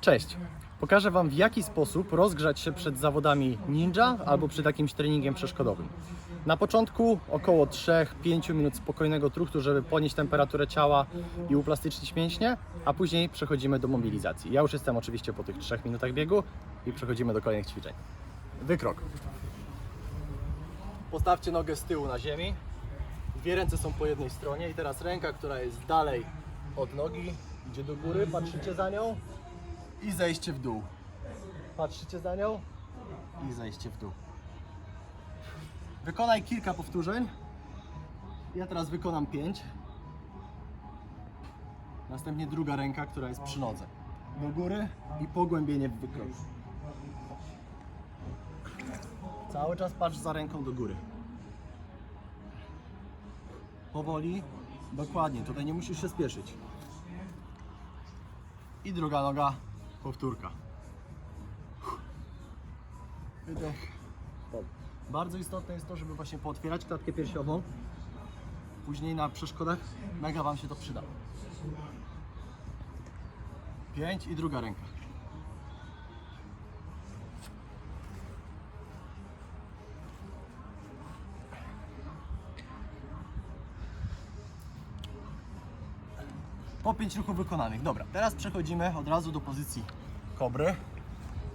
Cześć! Pokażę Wam w jaki sposób rozgrzać się przed zawodami ninja albo przed jakimś treningiem przeszkodowym. Na początku około 3-5 minut spokojnego truchtu, żeby podnieść temperaturę ciała i uplastycznić mięśnie, a później przechodzimy do mobilizacji. Ja już jestem oczywiście po tych 3 minutach biegu i przechodzimy do kolejnych ćwiczeń. Wykrok. Postawcie nogę z tyłu na ziemi. Dwie ręce są po jednej stronie i teraz ręka, która jest dalej od nogi, idzie do góry, patrzycie za nią i zejście w dół. Patrzycie za nią i zejście w dół. Wykonaj kilka powtórzeń. Ja teraz wykonam pięć. Następnie druga ręka, która jest przy nodze. Do góry i pogłębienie w wykroku. Cały czas patrz za ręką do góry. Powoli, dokładnie, tutaj nie musisz się spieszyć. I druga noga, powtórka. Wydech. Bardzo istotne jest to, żeby właśnie pootwierać klatkę piersiową. Później na przeszkodach mega Wam się to przyda. Pięć i druga ręka. Po pięć ruchów wykonanych. Dobra, teraz przechodzimy od razu do pozycji kobry.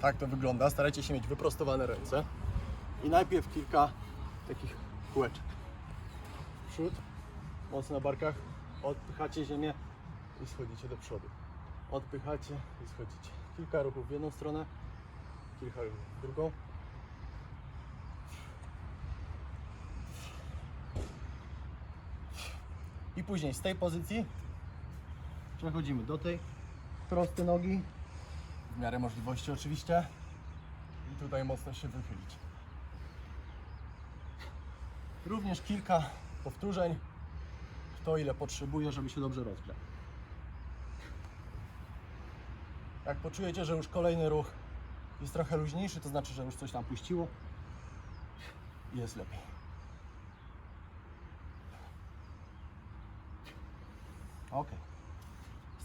Tak to wygląda. Starajcie się mieć wyprostowane ręce. I najpierw kilka takich kółeczek. Przód, mocno na barkach. Odpychacie ziemię i schodzicie do przodu. Odpychacie i schodzicie. Kilka ruchów w jedną stronę, kilka ruchów w drugą. I później z tej pozycji przechodzimy do tej proste nogi, w miarę możliwości oczywiście. I tutaj mocno się wychylić. Również kilka powtórzeń, kto ile potrzebuje, żeby się dobrze rozgrzać. Jak poczujecie, że już kolejny ruch jest trochę luźniejszy, to znaczy, że już coś tam puściło i jest lepiej. Ok.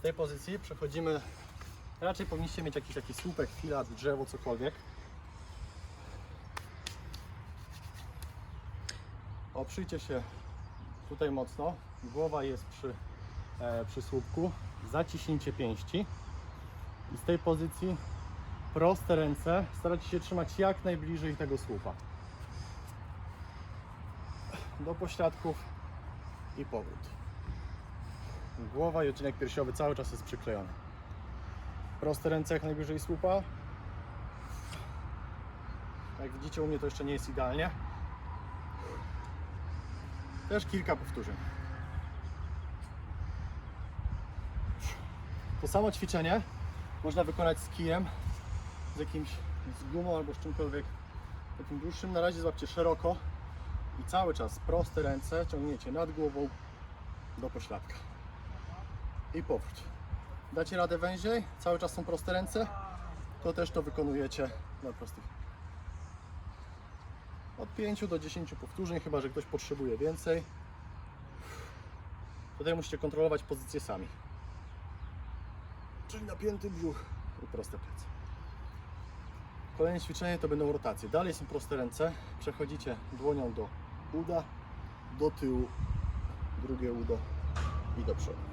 Z tej pozycji przechodzimy. Raczej powinniście mieć jakiś taki słupek, filat, drzewo, cokolwiek. Oprzyjcie się tutaj mocno. Głowa jest przy, e, przy słupku. Zaciśnijcie pięści. I z tej pozycji proste ręce starajcie się trzymać jak najbliżej tego słupa. Do pośladków i powrót. Głowa i odcinek piersiowy cały czas jest przyklejony. Proste ręce jak najbliżej słupa. Jak widzicie u mnie to jeszcze nie jest idealnie. Też kilka powtórzeń. To samo ćwiczenie można wykonać z kijem, z jakimś, z gumą albo z czymkolwiek takim dłuższym. Na razie złapcie szeroko i cały czas proste ręce ciągniecie nad głową do pośladka i powrót. Dacie radę węziej, cały czas są proste ręce, to też to wykonujecie na prostych. Od 5 do 10 powtórzeń, chyba że ktoś potrzebuje więcej. Tutaj musicie kontrolować pozycję sami. Czyli napięty brzuch i proste plecy. Kolejne ćwiczenie to będą rotacje. Dalej są proste ręce. Przechodzicie dłonią do uda, do tyłu, drugie udo i do przodu.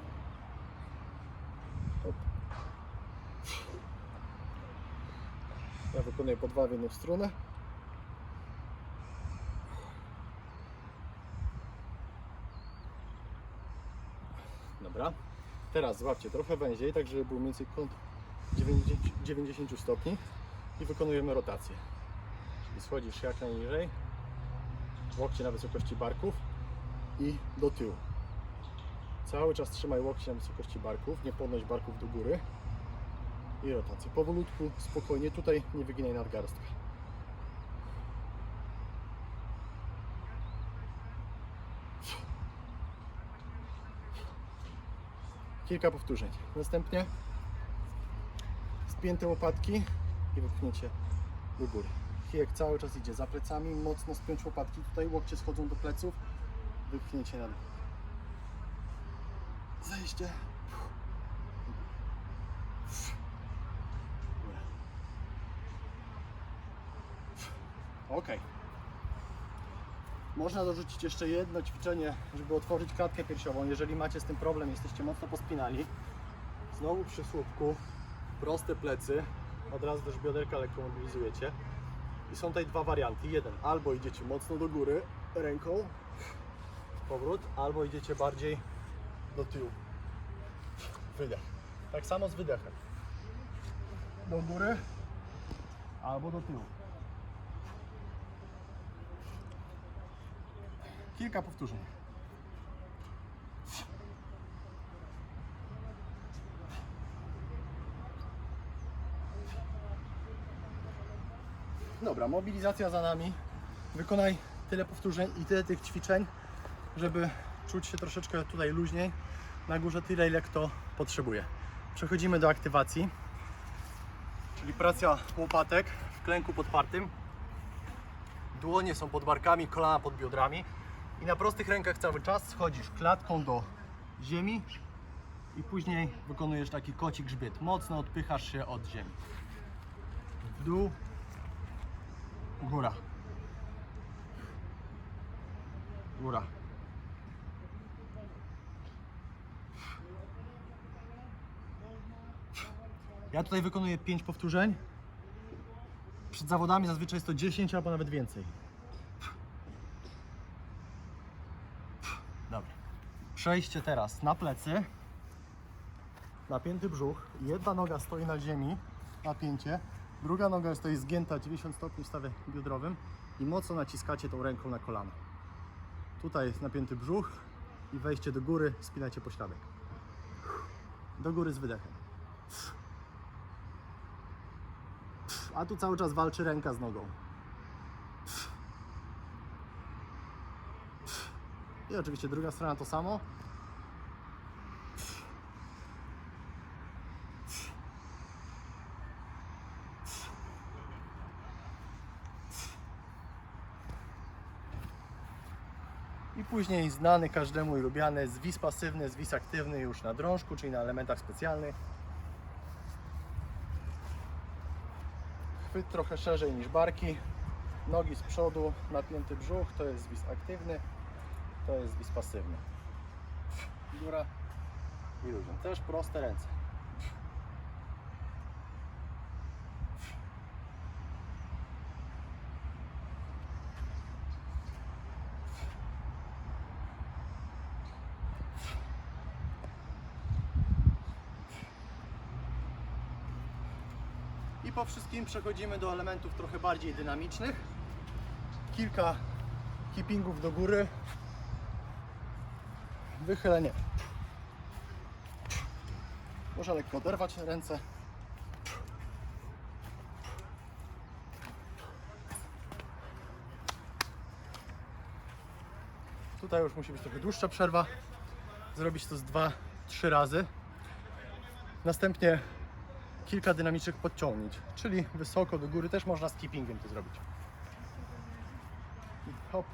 Ja wykonuję po dwa w jedną stronę. Dobra. Teraz złapcie trochę węziej, tak żeby był mniej więcej kąt 90, 90 stopni i wykonujemy rotację. Czyli schodzisz jak najniżej, łokcie na wysokości barków i do tyłu. Cały czas trzymaj łokcie na wysokości barków, nie podnoś barków do góry. I rotację. Powolutku, spokojnie. Tutaj nie wyginaj nadgarstka. Kilka powtórzeń. Następnie spięte łopatki i wypchnięcie do góry. Kijek cały czas idzie za plecami, mocno spiąć łopatki. Tutaj łokcie schodzą do pleców, wypchnięcie na dół zejście. Ok. Można dorzucić jeszcze jedno ćwiczenie, żeby otworzyć klatkę piersiową. Jeżeli macie z tym problem, jesteście mocno pospinali. Znowu przy słupku, proste plecy, od razu też bioderka lekko mobilizujecie. I są tutaj dwa warianty. Jeden, albo idziecie mocno do góry ręką, powrót, albo idziecie bardziej do tyłu. Wydech. Tak samo z wydechem. Do góry, albo do tyłu. Kilka powtórzeń. Dobra, mobilizacja za nami. Wykonaj tyle powtórzeń i tyle tych ćwiczeń, żeby czuć się troszeczkę tutaj luźniej. Na górze tyle, ile kto potrzebuje. Przechodzimy do aktywacji, czyli praca łopatek w klęku podpartym. Dłonie są pod barkami, kolana pod biodrami. I na prostych rękach cały czas schodzisz klatką do ziemi i później wykonujesz taki koci grzbiet. Mocno odpychasz się od ziemi. W dół, góra. Góra. Ja tutaj wykonuję 5 powtórzeń. Przed zawodami zazwyczaj jest to 10 albo nawet więcej. Dobra. Przejście teraz na plecy. Napięty brzuch. Jedna noga stoi na ziemi. Napięcie. Druga noga stoi zgięta 90 stopni w stawie biodrowym i mocno naciskacie tą ręką na kolano. Tutaj jest napięty brzuch i wejście do góry, spinacie pośladek. Do góry z wydechem. A tu cały czas walczy ręka z nogą. I oczywiście druga strona to samo. I później znany każdemu i lubiany zwis pasywny, zwis aktywny już na drążku, czyli na elementach specjalnych. Chwyt trochę szerzej niż barki. Nogi z przodu, napięty brzuch, to jest zwis aktywny, to jest zwis pasywny. Góra i luźno. Też proste ręce. Po wszystkim przechodzimy do elementów trochę bardziej dynamicznych. Kilka keepingów do góry. Wychylenie. Można lekko oderwać ręce. Tutaj już musi być trochę dłuższa przerwa. Zrobić to z 2-3 razy. Następnie kilka dynamicznych podciągnięć, czyli wysoko do góry też można z keepingiem to zrobić. I hop.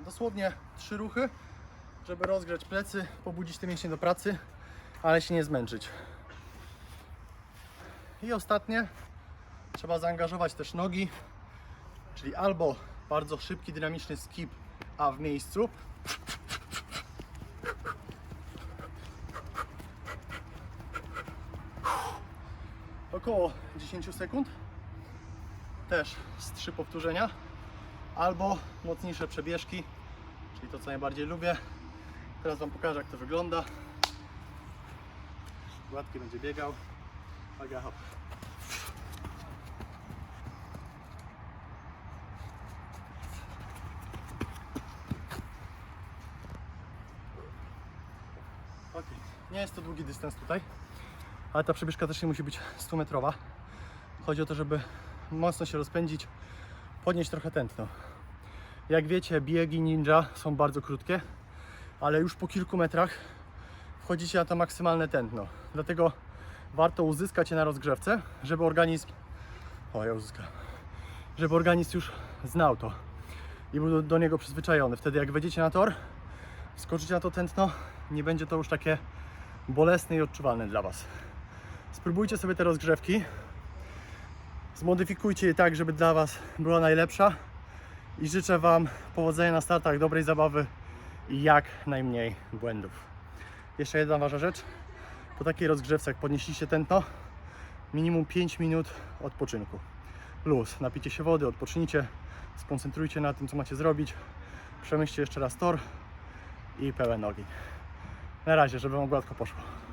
Dosłownie trzy ruchy, żeby rozgrzać plecy, pobudzić te mięśnie do pracy, ale się nie zmęczyć. I ostatnie, trzeba zaangażować też nogi, czyli albo bardzo szybki, dynamiczny skip, a w miejscu, około 10 sekund. Też z 3 powtórzenia. Albo mocniejsze przebieżki, czyli to co najbardziej lubię. Teraz Wam pokażę jak to wygląda. Gładki będzie biegał. Uwaga, hop. Ok, nie jest to długi dystans tutaj, ale ta przebieżka też nie musi być 100 metrowa. Chodzi o to, żeby mocno się rozpędzić, podnieść trochę tętno. Jak wiecie, biegi ninja są bardzo krótkie, ale już po kilku metrach wchodzicie na to maksymalne tętno. Dlatego warto uzyskać je na rozgrzewce, żeby organizm. O, ja uzyskałem. Żeby organizm już znał to i był do, do niego przyzwyczajony. Wtedy, jak wejdziecie na tor, skoczycie na to tętno, nie będzie to już takie bolesne i odczuwalne dla Was. Spróbujcie sobie te rozgrzewki. Zmodyfikujcie je tak, żeby dla Was była najlepsza. I życzę Wam powodzenia na startach, dobrej zabawy i jak najmniej błędów. Jeszcze jedna ważna rzecz. Po takiej rozgrzewce, jak podnieśliście tętno, minimum 5 minut odpoczynku. Luz, napicie się wody, odpocznijcie, skoncentrujcie na tym, co macie zrobić. Przemyślcie jeszcze raz tor i pełen ogień. Na razie, żeby Wam gładko poszło.